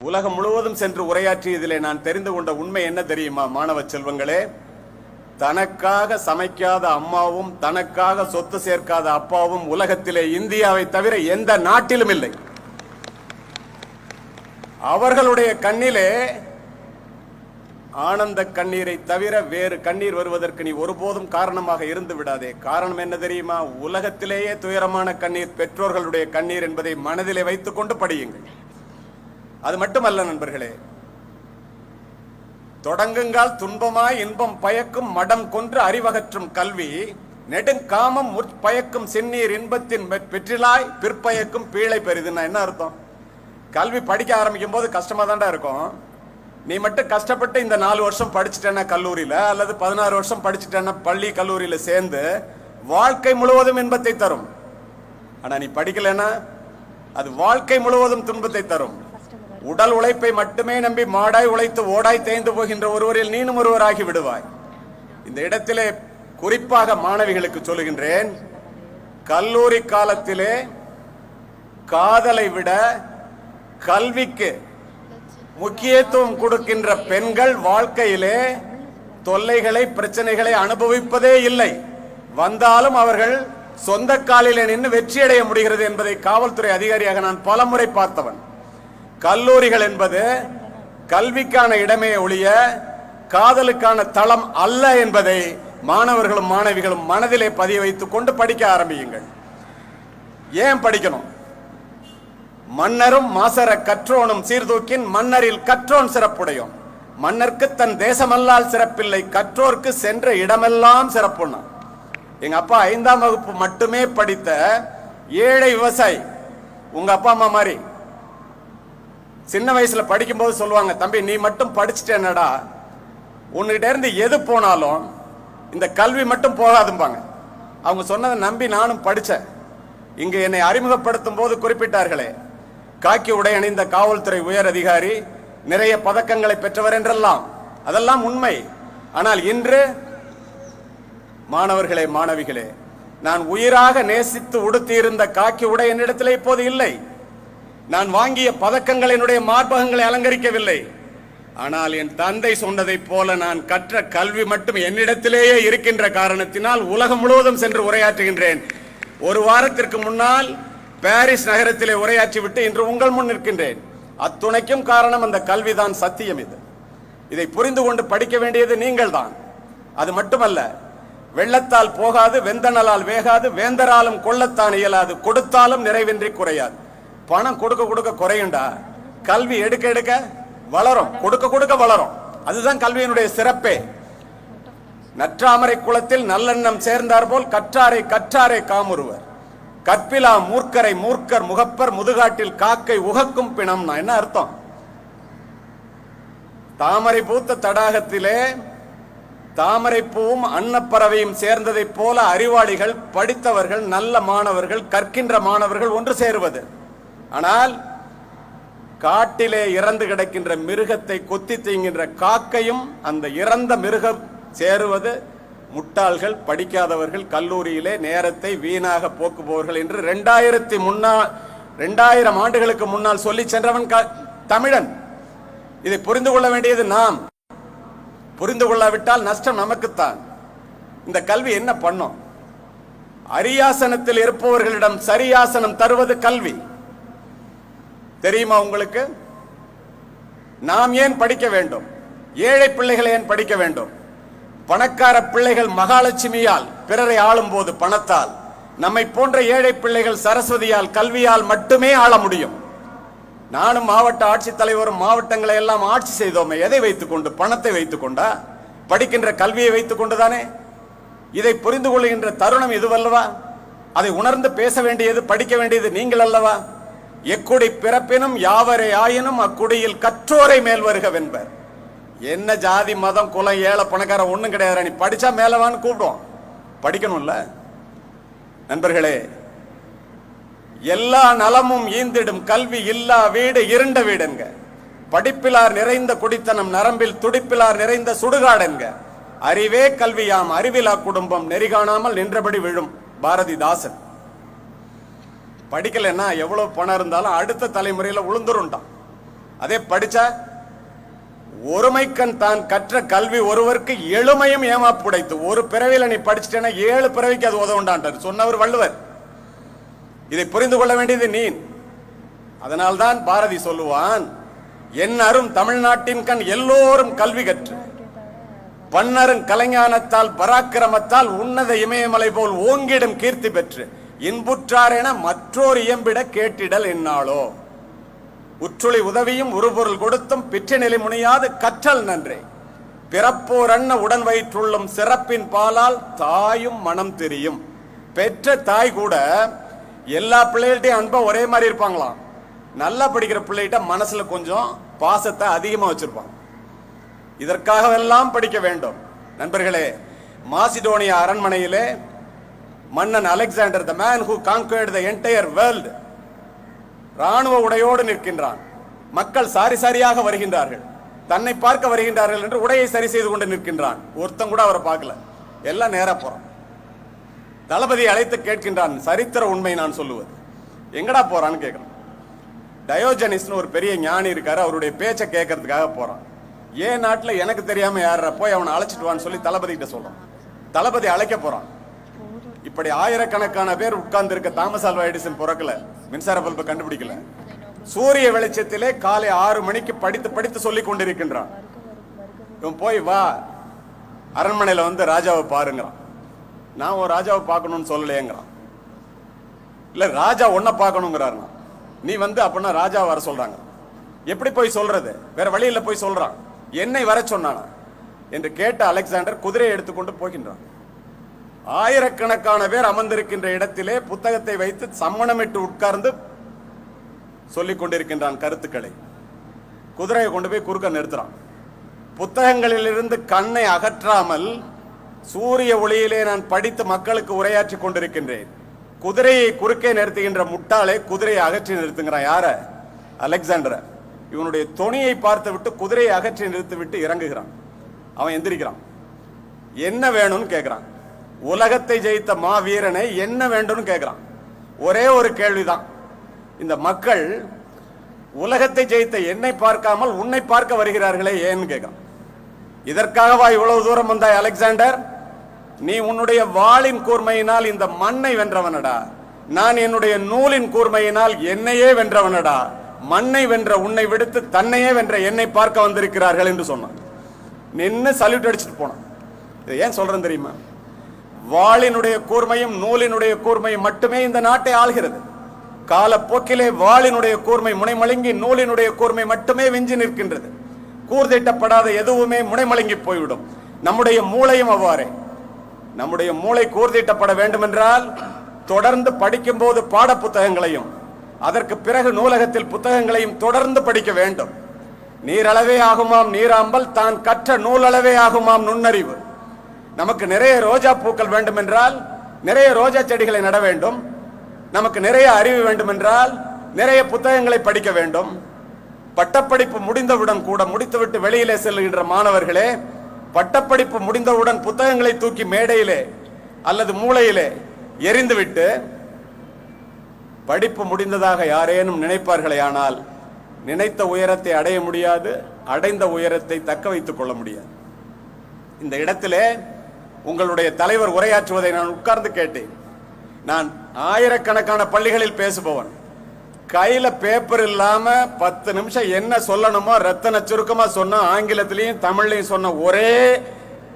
உலகம் முழுவதும் சென்று உரையாற்றியதிலே நான் தெரிந்து கொண்ட உண்மை என்ன தெரியுமா மாணவ செல்வங்களே? தனக்காக சமைக்காத அம்மாவும் தனக்காக சொத்து சேர்க்காத அப்பாவும் உலகத்திலே இந்தியாவை தவிர எந்த நாட்டிலும் இல்லை. அவர்களுடைய கண்ணிலே ஆனந்த கண்ணீரை தவிர வேறு கண்ணீர் வருவதற்கு நீ ஒருபோதும் காரணமாக இருந்து விடாதே. காரணம் என்ன தெரியுமா? உலகத்திலேயே துயரமான கண்ணீர் பெற்றோர்களுடைய கண்ணீர் என்பதை மனதிலே வைத்துக் கொண்டு படியுங்கள். அது மட்டுமல்ல நண்பர்களே. தொடங்குங்கால் துன்பமாய் இன்பம் பயக்கும் மடம் கொன்று அறிவகற்றும் கல்வி நெடுங்காமம் முற்பயக்கும் செந்நீர் இன்பத்தின் பெற்றிலாய் வெற்றிலாய் பிற்பயக்கும் பீழை பெரிதுன்னா என்ன அர்த்தம்? கல்வி படிக்க ஆரம்பிக்கும் போது கஷ்டமா தாண்டா இருக்கும். நீ மட்டும் கஷ்டப்பட்டு இந்த நாலு வருஷம் படிச்சுட்டேன்னா கல்லூரியில அல்லது பதினாறு வருஷம் படிச்சுட்டேன்னா பள்ளி கல்லூரியில சேர்ந்து வாழ்க்கை முழுவதும் இன்பத்தை தரும். ஆனா நீ படிக்கலைன்னா அது வாழ்க்கை முழுவதும் துன்பத்தை தரும். உடல் உழைப்பை மட்டுமே நம்பி மாடாய் உழைத்து ஓடாய் தேய்ந்து போகின்ற ஒருவரில் நீனும் ஒருவராகி விடுவாய். இந்த இடத்திலே குறிப்பாக மாணவிகளுக்கு சொல்லுகின்றேன் கல்லூரி காலத்திலே காதலை விட கல்விக்கு முக்கியத்துவம் கொடுக்கின்ற பெண்கள் வாழ்க்கையிலே தொல்லைகளை பிரச்சனைகளை அனுபவிப்பதே இல்லை. வந்தாலும் அவர்கள் சொந்த காலிலே நின்று வெற்றியடைய முடிகிறது என்பதை காவல்துறை அதிகாரியாக நான் பலமுறை பார்த்தவன். கல்லூரிகள் என்பது கல்விக்கான இடமே ஒழிய காதலுக்கான தளம் அல்ல என்பதை மாணவர்களும் மாணவிகளும் மனதிலே பதிய வைத்துக் கொண்டு படிக்க ஆரம்பியுங்கள். ஏன் படிக்கணும்? மன்னரும் மாசர கற்றோனும் சீர்தூக்கின் மன்னரில் கற்றோன் சிறப்புடையோன். மன்னர்க்கு தன் தேசமல்லால் சிறப்பில்லை கற்றோர்க்கு சென்ற இடமெல்லாம் சிறப்புன்னா எங்க அப்பா ஐந்தாம் வகுப்பு மட்டுமே படித்த ஏழை விவசாயி உங்க அப்பா அம்மா மாதிரி. சின்ன வயசுல படிக்கும்போது சொல்லுவாங்க தம்பி நீ மட்டும் படிச்சுட்டேனடா உன்கிட்ட இருந்து எது போனாலும் இந்த கல்வி மட்டும் போகாதும்பாங்க. அவங்க சொன்னதை நம்பி நானும் படித்தேன் இங்கு என்னை அறிமுகப்படுத்தும் போது குறிப்பிட்டார்களே காக்கி உடை அணிந்த காவல்துறை உயர் அதிகாரி நிறைய பதக்கங்களை பெற்றவர் என்றெல்லாம். அதெல்லாம் உண்மை. ஆனால் இன்று மாணவர்களே மாணவிகளே நான் உயிராக நேசித்து உடுத்தியிருந்த காக்கி உடை என்னிடத்தில் இப்போது இல்லை. நான் வாங்கிய பதக்கங்கள் என்னுடைய மார்பகங்களை அலங்கரிக்கவில்லை. ஆனால் என் தந்தை சொன்னதைப் போல நான் கற்ற கல்வி மட்டும் என்னிடத்திலேயே இருக்கின்ற காரணத்தினால் உலகம் முழுவதும் சென்று உரையாற்றுகின்றேன். ஒரு வாரத்திற்கு முன்னால் பாரிஸ் நகரத்திலே உரையாற்றி விட்டு இன்று உங்கள் முன் நிற்கின்றேன். அத்துணைக்கும் காரணம் அந்த கல்விதான் சத்தியம் இது. இதை புரிந்து கொண்டு படிக்க வேண்டியது நீங்கள் தான் அது மட்டுமல்ல வெள்ளத்தால் போகாது வெந்தனலால் வேகாது வேந்தராலும் கொள்ளத்தான் இயலாது கொடுத்தாலும் நிறைவின்றி குறையாது. பணம் கொடுக்க கொடுக்க குறையுண்டா கல்வி எடுக்க எடுக்க வளரும். கொடுக்க கொடுக்க வளரும். அதுதான் கல்வியினுடைய சிறப்பே. நற்றாமரை குளத்தில் நல்லெண்ணம் சேர்ந்தார் போல் கற்றாரை கற்றாரை காமுறுவர். கற்பிலா மூர்க்கரை மூர்க்கர் முகப்பர் முதுகாட்டில் காக்கை உகக்கும் பிணம்னா என்ன அர்த்தம்? தாமரை பூத்த தடாகத்திலே தாமரை பூவும் அன்னப்பறவையும் சேர்ந்ததைப் போல அறிவாளிகள் படித்தவர்கள் நல்ல மாணவர்கள் கற்கின்ற மாணவர்கள் ஒன்று சேருவது. ஆனால் காட்டிலே இறந்து கிடக்கின்ற மிருகத்தை கொத்தி தீங்கின்ற காக்கையும் அந்த இறந்த மிருகம் சேருவது முட்டாள்கள் படிக்காதவர்கள் கல்லூரியிலே நேரத்தை வீணாக போக்குபவர்கள் என்று ரெண்டாயிரத்தி முன்னா ரெண்டாயிரம் ஆண்டுகளுக்கு முன்னால் சொல்லி சென்றவன் க- தமிழன். இதை புரிந்து கொள்ள வேண்டியது நாம். புரிந்து கொள்ளாவிட்டால் நஷ்டம் நமக்குத்தான். இந்த கல்வி என்ன பண்ணும்? அரியாசனத்தில் இருப்பவர்களிடம் சரியாசனம் தருவது கல்வி. தெரியுமா உங்களுக்கு? நாம் ஏன் படிக்க வேண்டும்? ஏழை பிள்ளைகள் ஏன் படிக்க வேண்டும்? பணக்கார பிள்ளைகள் மகாலட்சுமியால் பிறரை ஆளும் போது பணத்தால் நம்மை போன்ற ஏழை பிள்ளைகள் சரஸ்வதியால் கல்வியால் மட்டுமே ஆள முடியும். நானும் மாவட்ட ஆட்சித்தலைவரும் மாவட்டங்களை எல்லாம் ஆட்சி செய்தோமே எதை வைத்துக்கொண்டு பணத்தை வைத்துக்கொண்டா படிக்கின்ற கல்வியை வைத்துக் கொண்டுதானே? இதை புரிந்து கொள்கின்ற தருணம் இதுவல்லவா அதை உணர்ந்து பேச வேண்டியது படிக்க வேண்டியது நீங்கள் அல்லவா? எக்குடி பிறப்பினும் யாவரே ஆயினும் அக்குடியில் கற்றோரை மேல் வருகவென்பர் என்ன ஜாதி மதம் குலம் ஏழை பணக்காரன் ஒண்ணும் கிடையாது நீ படிச்சா மேலவான்னு கூப்பிடும் படிக்கணும்ல? நண்பர்களே எல்லா நலமும் ஈந்திடும் கல்வி இல்லா வீடு இருண்ட வீடுங்க. படிப்பிலார் நிறைந்த குடித்தனம் நரம்பில் துடிப்பிலார் நிறைந்த சுடுகாடுங்க அறிவே கல்வியாம் அறிவிலா குடும்பம் நெறிகாணாமல் நின்றபடி விழும் பாரதிதாசன். படிக்கலைன்னா எவ்வளவு பணம் இருந்தாலும் அடுத்த தலைமுறையில உளுந்துருண்டான் அதே படிச்சா ஒருமைக்கண் தான் கற்ற கல்வி ஒருவருக்கு எழுமையும் ஏமாப்புடைத்து ஒரு பிறவியில நீ படிச்சிட்டேன்னா ஏழு பிறவிக்கு அது உதவுண்டான்ட்டார் சொன்னவர் வள்ளுவர். இதை புரிந்து கொள்ள வேண்டியது நீ அதனால்தான் பாரதி சொல்லுவான் என் அரும் தமிழ்நாட்டின் கண் எல்லோரும் கல்வி கற்று பன்னரும் கலைஞானத்தால் பராக்கிரமத்தால் உன்னத இமயமலை போல் ஓங்கிடும் கீர்த்தி பெற்று இன்புற்றார் என மற்றோர் இயம்பிட கேட்டிடல் என்னாளோ உற்றுளி உதவியும் உருபொருள் கொடுத்தும் பிற்ற நிலை முனையாது கற்றல் நன்றே. பிறப்போர் அண்ண உடன் வயிற்றுள்ளும் சிறப்பின் பாலால் தாயும் மனம் தெரியும். பெற்ற தாய் கூட எல்லா பிள்ளைகள்ட்டையும் அன்பா ஒரே மாதிரி இருப்பாங்களாம். நல்லா படிக்கிற பிள்ளைகிட்ட மனசுல கொஞ்சம் பாசத்தை அதிகமா வச்சிருப்பாங்க. இதற்காகவெல்லாம் படிக்க வேண்டும். நண்பர்களே மாசிடோனியா அரண்மனையிலே மன்னன் Alexander the man who conquered the entire world ராணுவ உடையோடு நிற்கின்றான். மக்கள் சாரி சாரியாக வருகின்றார்கள். தன்னை பார்க்க வருகின்றார்கள் என்று உடையை சரி செய்து கொண்டு நிற்கின்றான். ஒருத்தன் கூட அவரை பார்க்கல. எல்லாம் நேராக போகிறான் தளபதி அழைத்து கேட்கின்றான் சரித்திர உண்மை நான் சொல்லுவது. எங்கடா போறான்னு கேட்குறான் டயோஜனிஸ்னு ஒரு பெரிய ஞானி இருக்காரு அவருடைய பேச்சை கேட்கறதுக்காக போறான். ஏன் நாட்டில் எனக்கு தெரியாம யார போய் அவனை அழைச்சிட்டு வான்னு சொல்லி தளபதி கிட்ட சொல்றான். தளபதி அழைக்க போறான். இப்படி ஆயிரக்கணக்கான பேர் உட்கார்ந்து இருக்க தாமஸ் ஆல்வா எடிசன் பிறக்கல. மின்சார பல்பு கண்டுபிடிக்கல. சூரிய வெளிச்சத்திலே காலை ஆறு மணிக்கு படித்து படித்து சொல்லி கொண்டிருக்கின்றான். இவன் போய் வா. அரண்மனையில வந்து ராஜாவை பாருங்கிறான் நான் ஒரு ராஜாவை பார்க்கணும்னு சொல்லலையேங்கிறான் இல்ல ராஜா ஒன்றை பார்க்கணுங்கிறாரு நீ வந்து அப்படின்னா ராஜா வர சொல்றாங்க. எப்படி போய் சொல்றது? வேற வழியில போய் சொல்றான். என்னை வர சொன்னானா? என்று கேட்ட அலெக்சாண்டர் குதிரையை எடுத்துக்கொண்டு போகின்றான். ஆயிரக்கணக்கான பேர் அமர்ந்திருக்கின்ற இடத்திலே புத்தகத்தை வைத்து சம்மணமிட்டு உட்கார்ந்து சொல்லிக் கொண்டிருக்கின்றான் கருத்துக்களை. குதிரையை கொண்டு போய் குறுக்க நிறுத்துறான். புத்தகங்களிலிருந்து கண்ணை அகற்றாமல் சூரிய ஒளியிலே நான் படித்து மக்களுக்கு உரையாற்றி கொண்டிருக்கின்றேன். குதிரையை குறுக்கே நிறுத்துகின்ற முட்டாளே குதிரையை அகற்றி நிறுத்துங்கிறான். யார? அலெக்சாண்டரை. இவனுடைய துணியை பார்த்து விட்டு குதிரையை அகற்றி நிறுத்தி விட்டு இறங்குகிறான். அவன் எந்திரிக்கிறான். என்ன வேணும்னு கேட்கிறான் உலகத்தை ஜெயித்த மாவீரனை என்ன வேண்டும்னு கேட்கிறான் ஒரே ஒரு கேள்விதான். இந்த மக்கள் உலகத்தை ஜெயித்த என்னை பார்க்காமல் உன்னை பார்க்க வருகிறார்களே ஏன்னு கேட்கிறான் இதற்காகவா இவ்வளவு தூரம் வந்தாய் அலெக்சாண்டர்? நீ உன்னுடைய வாளின் கூர்மையினால் இந்த மண்ணை வென்றவனடா. நான் என்னுடைய நூலின் கூர்மையினால் என்னையே வென்றவனடா. மண்ணை வென்ற உன்னை விடுத்து தன்னையே வென்ற என்னை பார்க்க வந்திருக்கிறார்கள் என்று சொன்னான். நின்று சல்யூட் அடிச்சுட்டு போனான். இதை ஏன் சொல்றேன் தெரியுமா? வாளினுடைய கூர்மையும் நூலினுடைய கூர்மையும் மட்டுமே இந்த நாட்டை ஆள்கிறது. காலப்போக்கிலே வாளினுடைய கூர்மை முனைமழுங்கி நூலினுடைய கூர்மை மட்டுமே விஞ்சி நிற்கின்றது. கூர்திட்டப்படாத எதுவுமே முனைமழுங்கி போய்விடும். நம்முடைய மூளையும் அவ்வாறே. நம்முடைய மூளை கூர்திட்டப்பட வேண்டுமென்றால் தொடர்ந்து படிக்கும் போது பாட புத்தகங்களையும் அதற்கு பிறகு நூலகத்தில் புத்தகங்களையும் தொடர்ந்து படிக்க வேண்டும். நீரளவே ஆகுமாம் நீராம்பல் தான் கற்ற நூலளவே ஆகுமாம் நுண்ணறிவு. நமக்கு நிறைய ரோஜா பூக்கள் வேண்டுமென்றால் நிறைய ரோஜா செடிகளை நட வேண்டும். நமக்கு நிறைய அறிவு வேண்டுமென்றால் நிறைய புத்தகங்களை படிக்க வேண்டும். பட்டப்படிப்பு முடிந்தவுடன் கூட முடித்துவிட்டு வெளியிலே செல்கின்ற மாணவர்களே பட்டப்படிப்பு முடிந்தவுடன் புத்தகங்களை தூக்கி மேடையிலே அல்லது மூளையிலே எரிந்துவிட்டு படிப்பு முடிந்ததாக யாரேனும் நினைப்பார்களே ஆனால் நினைத்த உயரத்தை அடைய முடியாது அடைந்த உயரத்தை தக்க வைத்துக் கொள்ள முடியாது. இந்த இடத்திலே உங்களுடைய தலைவர் உரையாற்றுவதை நான் உட்கார்ந்து கேட்டேன். நான் ஆயிரக்கணக்கான பள்ளிகளில் பேசுபவன். கையில பேப்பர் இல்லாம பத்து நிமிஷம் என்ன சொல்லணுமோ ரத்தன சுருக்கமா சொன்ன ஆங்கிலத்திலையும் தமிழ்லையும் சொன்ன ஒரே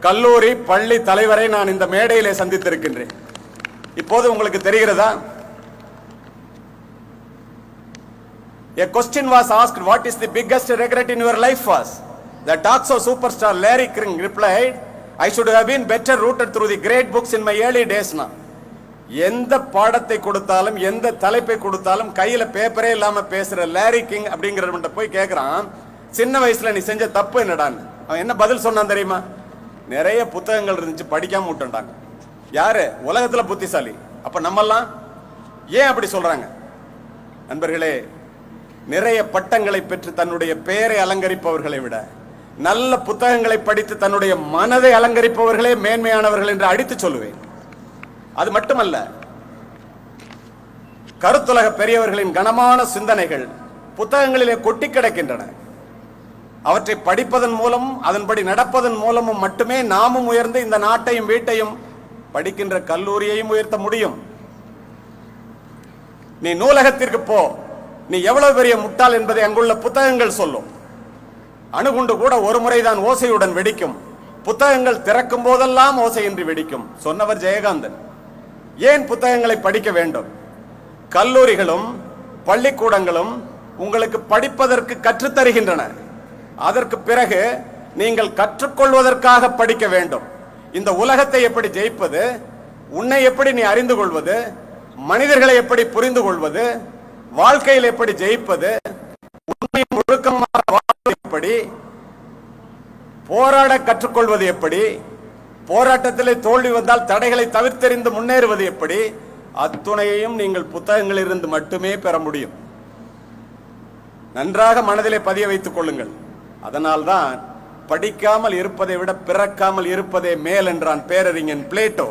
கல்லூரி பள்ளி தலைவரை நான் இந்த மேடையிலே சந்தித்திருக்கின்றேன். இப்போது உங்களுக்கு தெரிகிறதா? A question was asked, What is the biggest regret in your life was? The talks of superstar Larry King replied, I should have been better rooted through the great books in my early டேஸ்னா எந்த பாடத்தை கொடுத்தாலும் எந்த தலைப்பை கொடுத்தாலும் கையில பேப்பரே இல்லாம பேசுற lorry king அப்படிங்கிறவன்ட்ட போய் கேட்குறான் சின்ன வயசுல நீ செஞ்ச தப்பு என்னடான்னு. அவன் என்ன பதில் சொன்னான் தெரியுமா? நிறைய புத்தகங்கள் இருந்துச்சு படிக்காம விட்டுட்டாங்க. யாரு? உலகத்துல புத்திசாலி. அப்ப நம்மெல்லாம் ஏன் அப்படி சொல்றாங்க? நண்பர்களே நிறைய பட்டங்களை பெற்று தன்னுடைய பெயரை அலங்கரிப்பவர்களை விட நல்ல புத்தகங்களை படித்து தன்னுடைய மனதை அலங்கரிப்பவர்களே மேன்மையானவர்கள் என்று அடித்து சொல்லுவேன். அது மட்டுமல்ல கருத்துலக பெரியவர்களின் கனமான சிந்தனைகள் புத்தகங்களிலே கொட்டி கிடக்கின்றன. அவற்றை படிப்பதன் மூலம் அதன்படி நடப்பதன் மூலமும் மட்டுமே நாமும் உயர்ந்து இந்த நாட்டையும் வீட்டையும் படிக்கின்ற கல்லூரியையும் உயர்த்த முடியும். நீ நூலகத்திற்கு போ. நீ எவ்வளவு பெரிய முட்டாள் என்பதை அங்குள்ள புத்தகங்கள் சொல்லும். அணுகுண்டு கூட ஒரு முறைதான் ஓசையுடன் வெடிக்கும். புத்தகங்கள் திறக்கும் போதெல்லாம் ஓசையின்றி வெடிக்கும் சொன்னவர் ஜெயகாந்தன். ஏன் புத்தகங்களை படிக்க வேண்டும்? கல்லூரிகளும் பள்ளிக்கூடங்களும் உங்களுக்கு படிப்பதற்கு கற்றுத்தருகின்றன. அதற்கு பிறகு நீங்கள் கற்றுக்கொள்வதற்காக படிக்க வேண்டும். இந்த உலகத்தை எப்படி ஜெயிப்பது? உன்னை எப்படி நீ அறிந்து கொள்வது? மனிதர்களை எப்படி புரிந்து கொள்வது? வாழ்க்கையில் எப்படி ஜெயிப்பது? உண்மை ஒழுக்கமாக எப்படி? போராட கற்றுக்கொள்வது எப்படி? போராட்டத்திலே தோல்வி வந்தால் தடைகளை தவிர்த்தெறிந்து முன்னேறுவது எப்படி? அத்துணையையும் நீங்கள் புத்தகங்களிலிருந்து மட்டுமே பெற முடியும். நன்றாக மனதிலே பதிய வைத்துக் கொள்ளுங்கள். அதனால்தான் படிக்காமல் இருப்பதை விட பிறக்காமல் இருப்பதே மேல் என்றான் பேரறிஞன் பிளேட்டோ.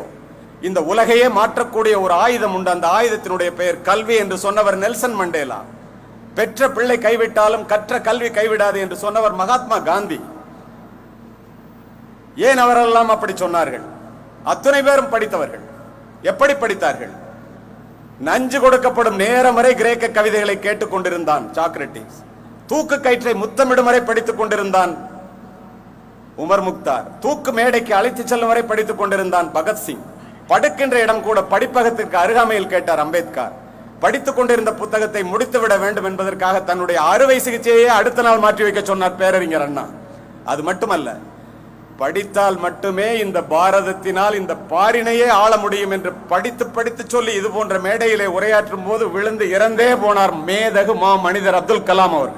இந்த உலகையே மாற்றக்கூடிய ஒரு ஆயுதம் உண்டு. அந்த ஆயுதத்தினுடைய பெயர் கல்வி என்று சொன்னவர் நெல்சன் மண்டேலா. பெற்ற பிள்ளை கைவிட்டாலும் கற்ற கல்வி கைவிடாது என்று சொன்னவர் மகாத்மா காந்தி. ஏன் அவரெல்லாம் அப்படி சொன்னார்கள்? அத்துணை பேரும் படித்தவர்கள். எப்படி படித்தார்கள்? நஞ்சு கொடுக்கப்படும் நேரம் வரை கிரேக்க கவிதைகளை கேட்டுக் கொண்டிருந்தான் சாக்ரட்டிஸ் தூக்கு கயிற்றை முத்தமிடும் வரை படித்துக் கொண்டிருந்தான் உமர் முக்தார். தூக்கு மேடைக்கு அழைத்துச் செல்லும் வரை படித்துக் கொண்டிருந்தான் பகத்சிங். படுக்கின்ற இடம் கூட படிப்பகத்திற்கு அருகாமையில் கேட்டார் அம்பேத்கர். படித்துக் கொண்டிருந்த புத்தகத்தை முடித்துவிட வேண்டும் என்பதற்காக தன்னுடைய அறுவை சிகிச்சையே அடுத்த நாள் மாற்றி வைக்க சொன்னார் பேரறிஞர் அண்ணா. அது மட்டுமல்ல படித்தால் மட்டுமே இந்த பாரதத்தினால் இந்த பாரினையே ஆள முடியும் என்று படித்து படித்து சொல்லி இது போன்ற மேடையிலே உரையாற்றும் போது விழுந்து இறந்தே போனார் மேதகு மா மனிதர் அப்துல் கலாம் அவர்